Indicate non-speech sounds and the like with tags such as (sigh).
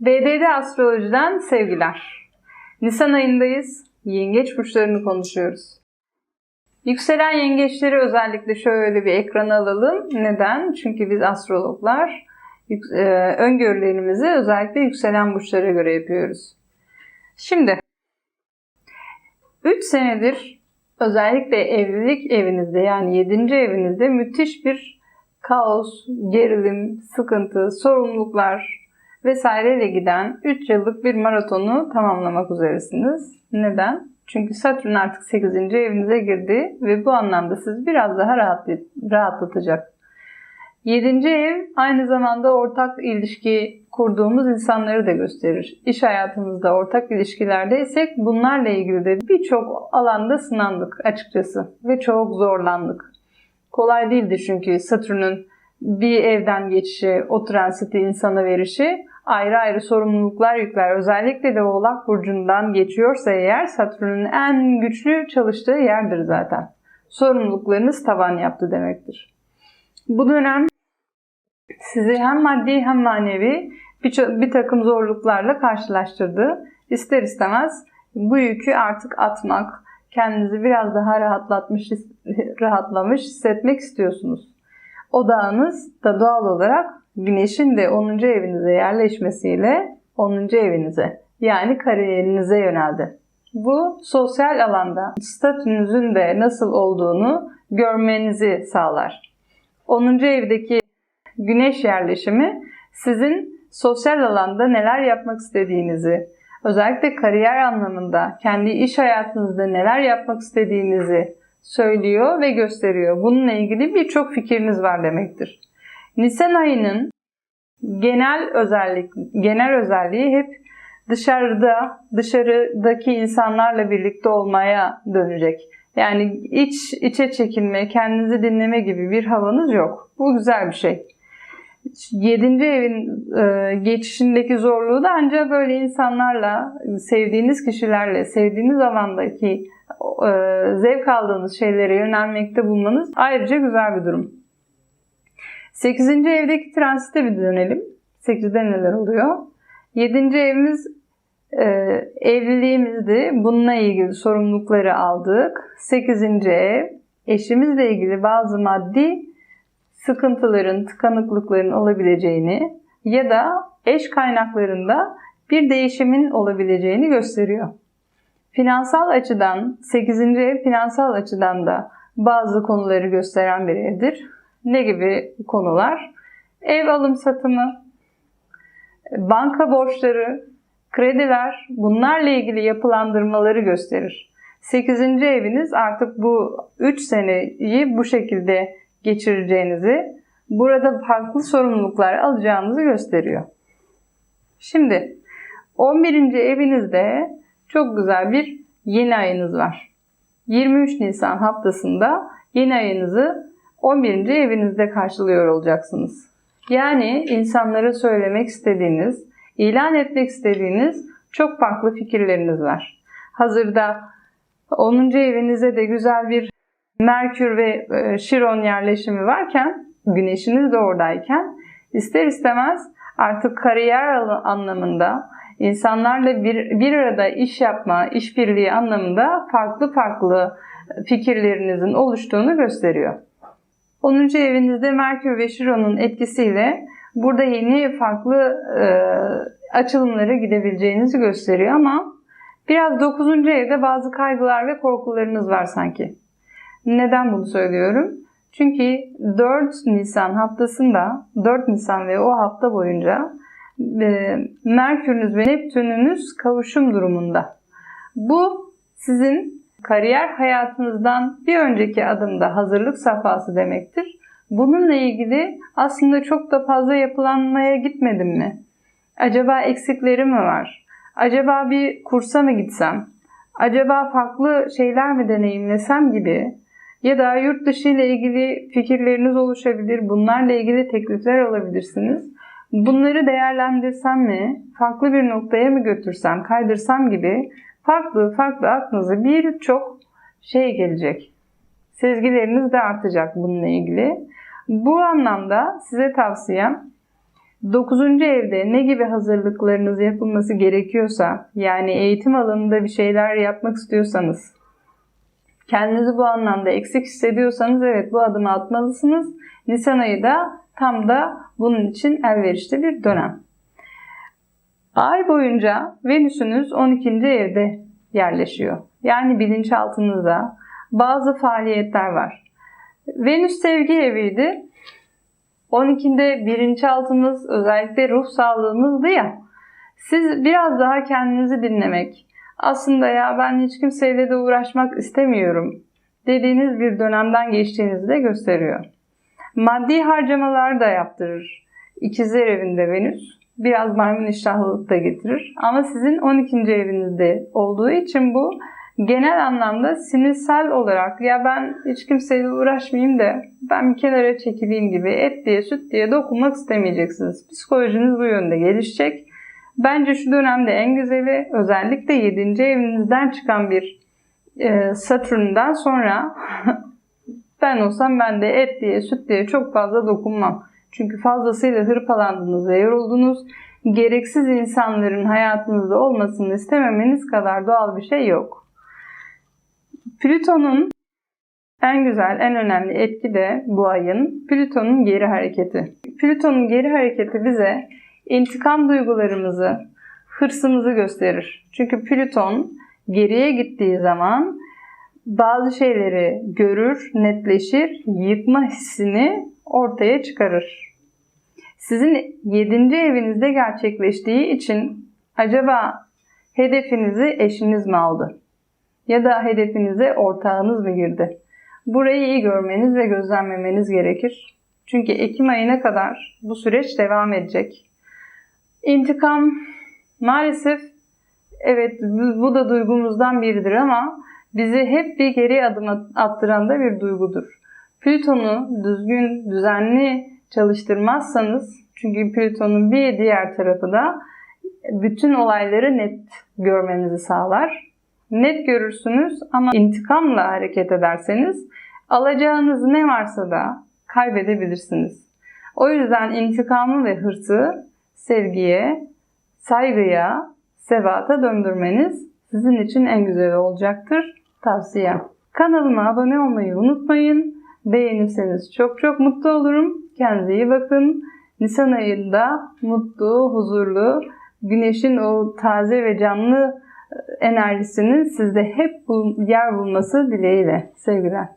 BDD Astroloji'den sevgiler. Nisan ayındayız. Yengeç burçlarını konuşuyoruz. Yükselen yengeçleri özellikle şöyle bir ekrana alalım. Neden? Çünkü biz astrologlar e, öngörülerimizi özellikle yükselen burçlara göre yapıyoruz. Şimdi 3 senedir özellikle evlilik evinizde yani 7. evinizde müthiş bir kaos, gerilim, sıkıntı, sorumluluklar vesaireyle giden 3 yıllık bir maratonu tamamlamak üzeresiniz. Neden? Çünkü Satürn artık 8. evinize girdi ve bu anlamda sizi biraz daha rahat, rahatlatacak. 7. ev aynı zamanda ortak ilişki kurduğumuz insanları da gösterir. İş hayatımızda ortak ilişkilerdeysek bunlarla ilgili de birçok alanda sınandık açıkçası ve çok zorlandık. Kolay değildi çünkü Satürn'ün bir evden geçişi, o transiti insana verişi ayrı ayrı sorumluluklar yükler. Özellikle de Oğlak Burcu'ndan geçiyorsa eğer Satürn'ün en güçlü çalıştığı yerdir zaten. Sorumluluklarınız tavan yaptı demektir. Bu dönem sizi hem maddi hem manevi bir, bir takım zorluklarla karşılaştırdı. İster istemez bu yükü artık atmak, kendinizi biraz daha rahatlatmış, (laughs) rahatlamış hissetmek istiyorsunuz. Odağınız da doğal olarak Güneşin de 10. evinize yerleşmesiyle 10. evinize yani kariyerinize yöneldi. Bu sosyal alanda statünüzün de nasıl olduğunu görmenizi sağlar. 10. evdeki güneş yerleşimi sizin sosyal alanda neler yapmak istediğinizi, özellikle kariyer anlamında kendi iş hayatınızda neler yapmak istediğinizi söylüyor ve gösteriyor. Bununla ilgili birçok fikriniz var demektir. Nisan ayının genel özellik genel özelliği hep dışarıda dışarıdaki insanlarla birlikte olmaya dönecek. Yani iç içe çekilme, kendinizi dinleme gibi bir havanız yok. Bu güzel bir şey. Yedinci evin e, geçişindeki zorluğu da ancak böyle insanlarla, sevdiğiniz kişilerle, sevdiğiniz alandaki e, zevk aldığınız şeylere yönelmekte bulmanız ayrıca güzel bir durum. 8. evdeki transite bir dönelim. 8'de neler oluyor? 7. evimiz e, evliliğimizdi. Bununla ilgili sorumlulukları aldık. 8. ev eşimizle ilgili bazı maddi sıkıntıların, tıkanıklıkların olabileceğini ya da eş kaynaklarında bir değişimin olabileceğini gösteriyor. Finansal açıdan 8. ev finansal açıdan da bazı konuları gösteren bir evdir. Ne gibi konular? Ev alım satımı, banka borçları, krediler bunlarla ilgili yapılandırmaları gösterir. 8. eviniz artık bu 3 seneyi bu şekilde geçireceğinizi, burada farklı sorumluluklar alacağınızı gösteriyor. Şimdi 11. evinizde çok güzel bir yeni ayınız var. 23 Nisan haftasında yeni ayınızı 11. evinizde karşılıyor olacaksınız. Yani insanlara söylemek istediğiniz, ilan etmek istediğiniz çok farklı fikirleriniz var. Hazırda 10. evinize de güzel bir Merkür ve e, Şiron yerleşimi varken, güneşiniz de oradayken ister istemez artık kariyer anlamında insanlarla bir, bir arada iş yapma, işbirliği anlamında farklı farklı fikirlerinizin oluştuğunu gösteriyor. 10. evinizde Merkür ve Şiron'un etkisiyle burada yeni farklı e, açılımlara gidebileceğinizi gösteriyor ama biraz 9. evde bazı kaygılar ve korkularınız var sanki. Neden bunu söylüyorum? Çünkü 4 Nisan haftasında 4 Nisan ve o hafta boyunca Merkür'ünüz ve Neptün'ünüz kavuşum durumunda. Bu sizin kariyer hayatınızdan bir önceki adımda hazırlık safhası demektir. Bununla ilgili aslında çok da fazla yapılanmaya gitmedim mi? Acaba eksiklerim mi var? Acaba bir kursa mı gitsem? Acaba farklı şeyler mi deneyimlesem gibi ya da yurt dışı ile ilgili fikirleriniz oluşabilir. Bunlarla ilgili teklifler alabilirsiniz. Bunları değerlendirsem mi? Farklı bir noktaya mı götürsem, kaydırsam gibi farklı farklı aklınıza birçok şey gelecek. Sezgileriniz de artacak bununla ilgili. Bu anlamda size tavsiyem 9. evde ne gibi hazırlıklarınız yapılması gerekiyorsa, yani eğitim alanında bir şeyler yapmak istiyorsanız, kendinizi bu anlamda eksik hissediyorsanız evet bu adımı atmalısınız. Nisan ayı da tam da bunun için elverişli bir dönem. Ay boyunca Venüs'ünüz 12. evde yerleşiyor. Yani bilinçaltınızda bazı faaliyetler var. Venüs sevgi eviydi. 12'de bilinçaltınız özellikle ruh sağlığınızdı ya. Siz biraz daha kendinizi dinlemek, aslında ya ben hiç kimseyle de uğraşmak istemiyorum dediğiniz bir dönemden geçtiğinizi de gösteriyor. Maddi harcamalar da yaptırır. İkizler evinde Venüs biraz maymun iştahlılık da getirir. Ama sizin 12. evinizde olduğu için bu genel anlamda sinirsel olarak ya ben hiç kimseyle uğraşmayayım da ben bir kenara çekileyim gibi et diye süt diye dokunmak istemeyeceksiniz. Psikolojiniz bu yönde gelişecek. Bence şu dönemde en güzeli özellikle 7. evinizden çıkan bir e, Satürn'den sonra (laughs) ben olsam ben de et diye süt diye çok fazla dokunmam. Çünkü fazlasıyla hırpalandınız ve yoruldunuz. Gereksiz insanların hayatınızda olmasını istememeniz kadar doğal bir şey yok. Plüton'un en güzel, en önemli etki de bu ayın Plüton'un geri hareketi. Plüton'un geri hareketi bize intikam duygularımızı, hırsımızı gösterir. Çünkü Plüton geriye gittiği zaman bazı şeyleri görür, netleşir, yıkma hissini ortaya çıkarır. Sizin 7. evinizde gerçekleştiği için acaba hedefinizi eşiniz mi aldı? Ya da hedefinize ortağınız mı girdi? Burayı iyi görmeniz ve gözlemlemeniz gerekir. Çünkü Ekim ayına kadar bu süreç devam edecek. İntikam maalesef evet bu da duygumuzdan biridir ama bizi hep bir geri adım attıran da bir duygudur. Plüton'u düzgün, düzenli çalıştırmazsanız çünkü Plüton'un bir diğer tarafı da bütün olayları net görmenizi sağlar. Net görürsünüz ama intikamla hareket ederseniz alacağınız ne varsa da kaybedebilirsiniz. O yüzden intikamı ve hırsı sevgiye, saygıya, sevata döndürmeniz sizin için en güzel olacaktır. Tavsiyem. Kanalıma abone olmayı unutmayın. Beğenirseniz çok çok mutlu olurum. Kendinize iyi bakın. Nisan ayında mutlu, huzurlu, güneşin o taze ve canlı enerjisinin sizde hep yer bulması dileğiyle. Sevgiler.